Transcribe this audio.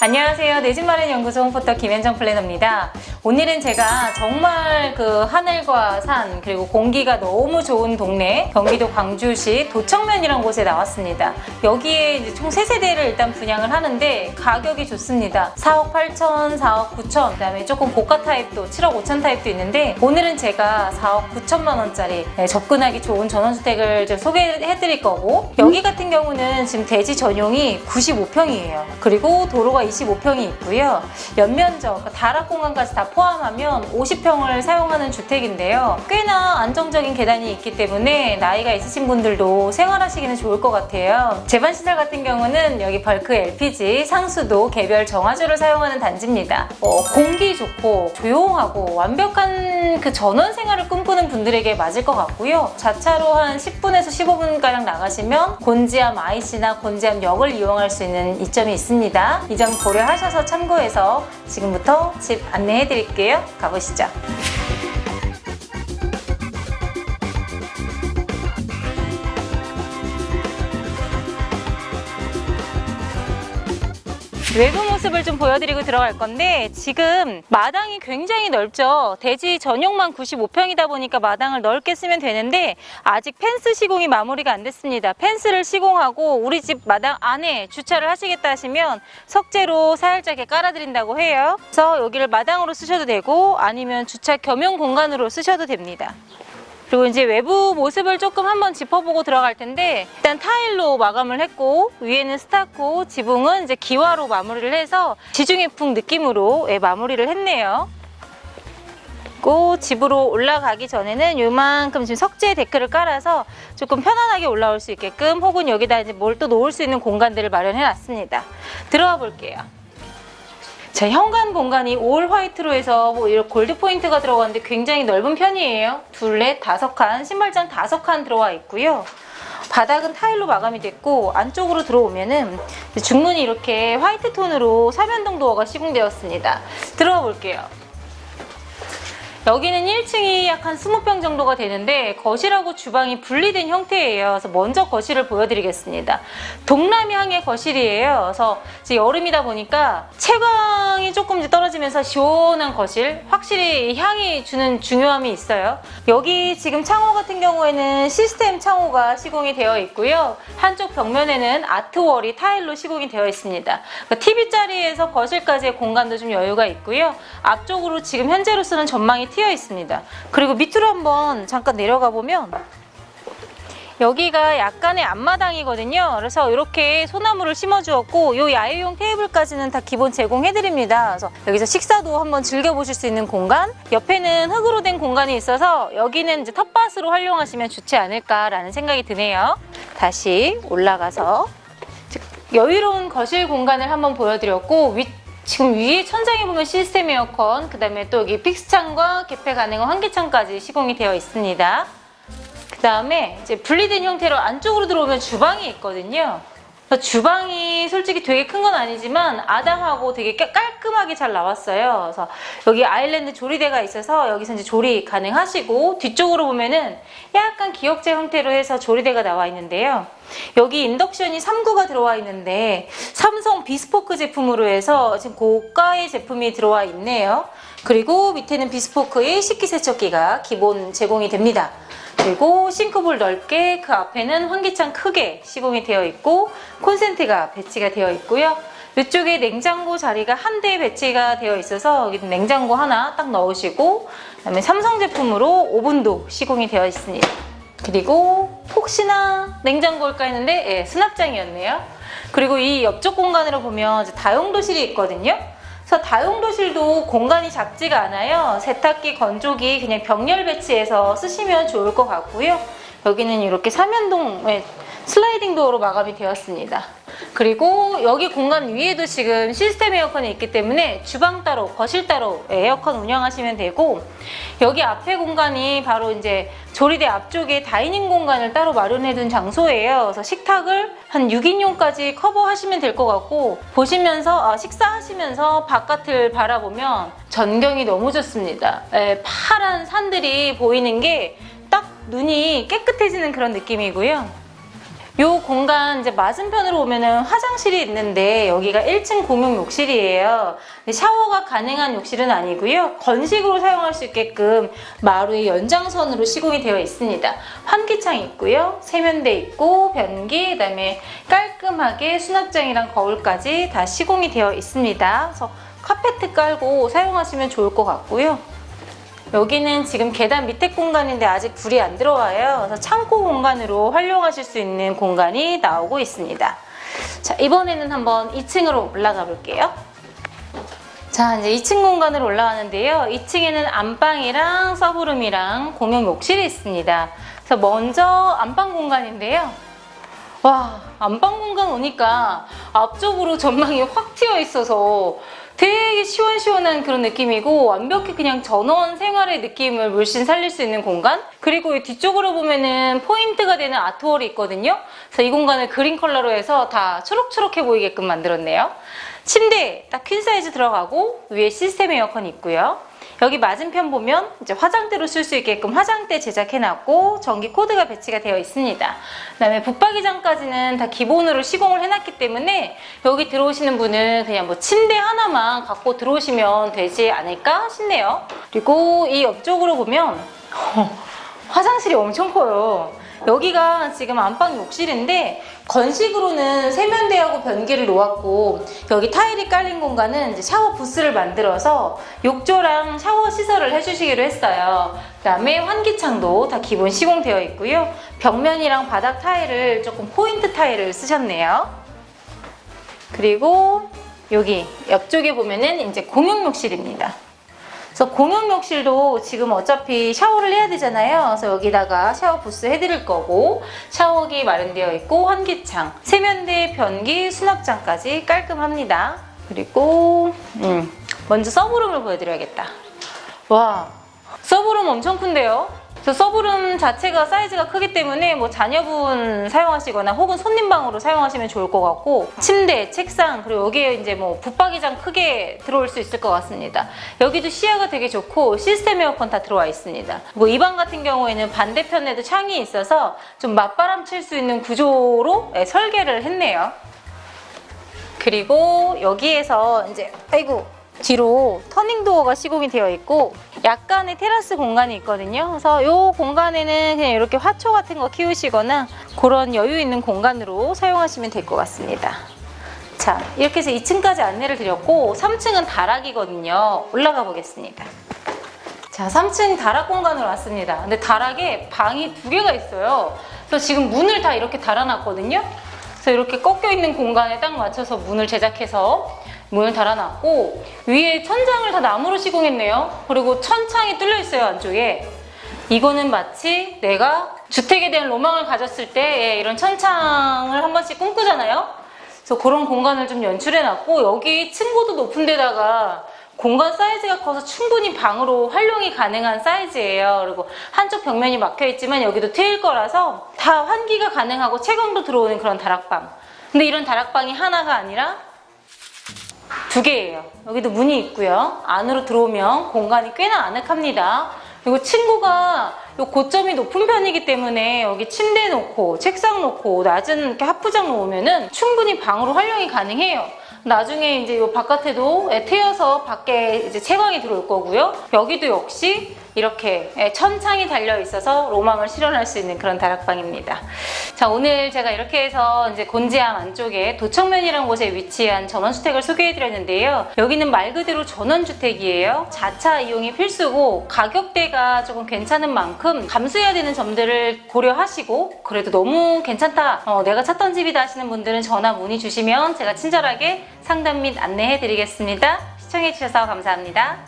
안녕하세요. 내 집 마련 연구소 홈포터 김현정 플래너입니다. 오늘은 제가 정말 그 하늘과 산 그리고 공기가 너무 좋은 동네 경기도 광주시 도청면이라는 곳에 나왔습니다. 여기에 이제 총 3세대를 일단 분양을 하는데 가격이 좋습니다. 4억 8천, 4억 9천, 그다음에 조금 고가 타입도 7억 5천 타입도 있는데 오늘은 제가 4억 9천만 원짜리 네, 접근하기 좋은 전원주택을 좀 소개해 드릴 거고 여기 같은 경우는 지금 대지 전용이 95평이에요. 그리고 도로가 25평이 있고요. 연면적, 그러니까 다락 공간까지 다 포함하면 50평을 사용하는 주택인데요. 꽤나 안정적인 계단이 있기 때문에 나이가 있으신 분들도 생활하시기는 좋을 것 같아요. 제반 시설 같은 경우는 여기 벌크 LPG, 상수도, 개별 정화조를 사용하는 단지입니다. 어, 공기 좋고 조용하고 완벽한 그 전원 생활을 꿈꾸는 분들에게 맞을 것 같고요. 자차로 한 10분에서 15분가량 나가시면 곤지암 IC나 곤지암 역을 이용할 수 있는 이점이 있습니다. 이 점 고려하셔서 참고해서 지금부터 집 안내해 드릴게요. 가보시죠. 외부 모습을 좀 보여드리고 들어갈 건데 지금 마당이 굉장히 넓죠. 대지 전용만 95평이다 보니까 마당을 넓게 쓰면 되는데 아직 펜스 시공이 마무리가 안 됐습니다. 펜스를 시공하고 우리 집 마당 안에 주차를 하시겠다 하시면 석재로 살짝에 깔아드린다고 해요. 그래서 여기를 마당으로 쓰셔도 되고 아니면 주차 겸용 공간으로 쓰셔도 됩니다. 그리고 이제 외부 모습을 조금 한번 짚어보고 들어갈 텐데 일단 타일로 마감을 했고 위에는 스타코, 지붕은 이제 기와로 마무리를 해서 지중해풍 느낌으로 예, 마무리를 했네요. 그리고 집으로 올라가기 전에는 요만큼 지금 석재 데크를 깔아서 조금 편안하게 올라올 수 있게끔 혹은 여기다 이제 뭘 또 놓을 수 있는 공간들을 마련해 놨습니다. 들어가 볼게요. 자, 현관 공간이 올 화이트로 해서 뭐 이런 골드 포인트가 들어가는데 굉장히 넓은 편이에요. 둘, 넷, 다섯 칸, 신발장 다섯 칸 들어와 있고요. 바닥은 타일로 마감이 됐고 안쪽으로 들어오면은 중문이 이렇게 화이트 톤으로 사면동 도어가 시공되었습니다. 들어가 볼게요. 여기는 1층이 약 한 20평 정도가 되는데 거실하고 주방이 분리된 형태예요. 그래서 먼저 거실을 보여드리겠습니다. 동남향의 거실이에요. 그래서 여름이다 보니까 채광이 조금 떨어지면서 시원한 거실, 확실히 향이 주는 중요함이 있어요. 여기 지금 창호 같은 경우에는 시스템 창호가 시공이 되어 있고요. 한쪽 벽면에는 아트월이 타일로 시공이 되어 있습니다. TV 자리에서 거실까지의 공간도 좀 여유가 있고요. 앞쪽으로 지금 현재로서는 전망이 튀어 있습니다. 그리고 밑으로 한번 잠깐 내려가 보면 여기가 약간의 앞마당이거든요. 그래서 이렇게 소나무를 심어주었고 이 야외용 테이블까지는 다 기본 제공해드립니다. 그래서 여기서 식사도 한번 즐겨보실 수 있는 공간 옆에는 흙으로 된 공간이 있어서 여기는 이제 텃밭으로 활용하시면 좋지 않을까라는 생각이 드네요. 다시 올라가서 여유로운 거실 공간을 한번 보여드렸고 위, 지금 위에 천장에 보면 시스템 에어컨 그 다음에 또 여기 픽스창과 개폐 가능한 환기창까지 시공이 되어 있습니다. 그 다음에 이제 분리된 형태로 안쪽으로 들어오면 주방이 있거든요. 주방이 솔직히 되게 큰 건 아니지만 아담하고 되게 깨- 깔끔하게 잘 나왔어요. 그래서 여기 아일랜드 조리대가 있어서 여기서 이제 조리 가능하시고 뒤쪽으로 보면은 약간 기역자 형태로 해서 조리대가 나와 있는데요. 여기 인덕션이 3구가 들어와 있는데 삼성 비스포크 제품으로 해서 지금 고가의 제품이 들어와 있네요. 그리고 밑에는 비스포크의 식기세척기가 기본 제공이 됩니다. 그리고 싱크볼 넓게 그 앞에는 환기창 크게 시공이 되어 있고 콘센트가 배치가 되어 있고요. 이쪽에 냉장고 자리가 한 대 배치가 되어 있어서 냉장고 하나 딱 넣으시고 그다음에 삼성 제품으로 오븐도 시공이 되어 있습니다. 그리고 혹시나 냉장고 올까 했는데 예, 수납장이었네요. 그리고 이 옆쪽 공간으로 보면 다용도실이 있거든요. 그래서 다용도실도 공간이 작지가 않아요. 세탁기, 건조기 그냥 병렬 배치해서 쓰시면 좋을 것 같고요. 여기는 이렇게 사면동 예, 슬라이딩 도어로 마감이 되었습니다. 그리고 여기 공간 위에도 지금 시스템 에어컨이 있기 때문에 주방 따로, 거실 따로 에어컨 운영하시면 되고 여기 앞에 공간이 바로 이제 조리대 앞쪽에 다이닝 공간을 따로 마련해 둔 장소예요. 그래서 식탁을 한 6인용까지 커버하시면 될 것 같고 보시면서 아, 식사하시면서 바깥을 바라보면 전경이 너무 좋습니다. 예, 파란 산들이 보이는 게 딱 눈이 깨끗해지는 그런 느낌이고요. 요 공간 이제 맞은편으로 오면은 화장실이 있는데 여기가 1층 공용 욕실이에요. 샤워가 가능한 욕실은 아니고요. 건식으로 사용할 수 있게끔 마루의 연장선으로 시공이 되어 있습니다. 환기창 있고요. 세면대 있고 변기 그다음에 깔끔하게 수납장이랑 거울까지 다 시공이 되어 있습니다. 그래서 카페트 깔고 사용하시면 좋을 것 같고요. 여기는 지금 계단 밑에 공간인데 아직 불이 안 들어와요. 그래서 창고 공간으로 활용하실 수 있는 공간이 나오고 있습니다. 자, 이번에는 한번 2층으로 올라가 볼게요. 자, 이제 2층 공간으로 올라가는데요. 2층에는 안방이랑 서브룸이랑 공용 욕실이 있습니다. 그래서 먼저 안방 공간인데요. 와, 안방 공간 오니까 앞쪽으로 전망이 확 튀어 있어서 되게 시원시원한 그런 느낌이고 완벽히 그냥 전원 생활의 느낌을 물씬 살릴 수 있는 공간? 그리고 이 뒤쪽으로 보면은 포인트가 되는 아트월이 있거든요? 그래서 이 공간을 그린 컬러로 해서 다 초록초록해 보이게끔 만들었네요. 침대 딱 퀸 사이즈 들어가고 위에 시스템 에어컨 있고요 여기 맞은편 보면 이제 화장대로 쓸 수 있게끔 화장대 제작해놨고 전기 코드가 배치가 되어 있습니다. 그다음에 붙박이장까지는 다 기본으로 시공을 해놨기 때문에 여기 들어오시는 분은 그냥 뭐 침대 하나만 갖고 들어오시면 되지 않을까 싶네요. 그리고 이 옆쪽으로 보면 화장실이 엄청 커요. 여기가 지금 안방 욕실인데 건식으로는 세면대하고 변기를 놓았고 여기 타일이 깔린 공간은 이제 샤워 부스를 만들어서 욕조랑 샤워 시설을 해주시기로 했어요. 그 다음에 환기창도 다 기본 시공되어 있고요. 벽면이랑 바닥 타일을 조금 포인트 타일을 쓰셨네요. 그리고 여기 옆쪽에 보면은 이제 공용 욕실입니다. 그래서 공용 욕실도 지금 어차피 샤워를 해야 되잖아요. 그래서 여기다가 샤워 부스 해드릴 거고 샤워기 마련되어 있고 환기창, 세면대, 변기, 수납장까지 깔끔합니다. 그리고 음, 먼저 서브룸을 보여드려야겠다. 와, 서브룸 엄청 큰데요? 그래서 서브룸 자체가 사이즈가 크기 때문에 뭐 자녀분 사용하시거나 혹은 손님방으로 사용하시면 좋을 것 같고 침대, 책상 그리고 여기에 이제 뭐 붙박이장 크게 들어올 수 있을 것 같습니다. 여기도 시야가 되게 좋고 시스템 에어컨 다 들어와 있습니다. 뭐이방 같은 경우에는 반대편에도 창이 있어서 좀 맞바람 칠 수 있는 구조로 네, 설계를 했네요. 그리고 여기에서 이제 아이고 뒤로 터닝 도어가 시공이 되어 있고 약간의 테라스 공간이 있거든요. 그래서 이 공간에는 그냥 이렇게 화초 같은 거 키우시거나 그런 여유 있는 공간으로 사용하시면 될 것 같습니다. 자, 이렇게 해서 2층까지 안내를 드렸고 3층은 다락이거든요. 올라가 보겠습니다. 자, 3층 다락 공간으로 왔습니다. 근데 다락에 방이 두 개가 있어요. 그래서 지금 문을 다 이렇게 달아놨거든요. 그래서 이렇게 꺾여 있는 공간에 딱 맞춰서 문을 제작해서 문을 달아놨고 위에 천장을 다 나무로 시공했네요. 그리고 천창이 뚫려 있어요 안쪽에. 이거는 마치 내가 주택에 대한 로망을 가졌을 때 예, 이런 천창을 한 번씩 꿈꾸잖아요. 그래서 그런 공간을 좀 연출해놨고 여기 층고도 높은 데다가 공간 사이즈가 커서 충분히 방으로 활용이 가능한 사이즈예요. 그리고 한쪽 벽면이 막혀 있지만 여기도 트일 거라서 다 환기가 가능하고 채광도 들어오는 그런 다락방. 근데 이런 다락방이 하나가 아니라 두 개예요. 여기도 문이 있고요. 안으로 들어오면 공간이 꽤나 아늑합니다. 그리고 친구가 요 고점이 높은 편이기 때문에 여기 침대 놓고 책상 놓고 낮은 이렇게 하프장 놓으면은 충분히 방으로 활용이 가능해요. 나중에 이제 요 바깥에도 예, 트여서 밖에 이제 채광이 들어올 거고요. 여기도 역시 이렇게 예, 천창이 달려 있어서 로망을 실현할 수 있는 그런 다락방입니다. 자, 오늘 제가 이렇게 해서 이제 곤지암 안쪽에 도청면이라는 곳에 위치한 전원주택을 소개해 드렸는데요. 여기는 말 그대로 전원주택이에요. 자차 이용이 필수고 가격대가 조금 괜찮은 만큼 감수해야 되는 점들을 고려하시고 그래도 너무 괜찮다, 어, 내가 찾던 집이다 하시는 분들은 전화 문의 주시면 제가 친절하게 상담 및 안내해 드리겠습니다. 시청해 주셔서 감사합니다.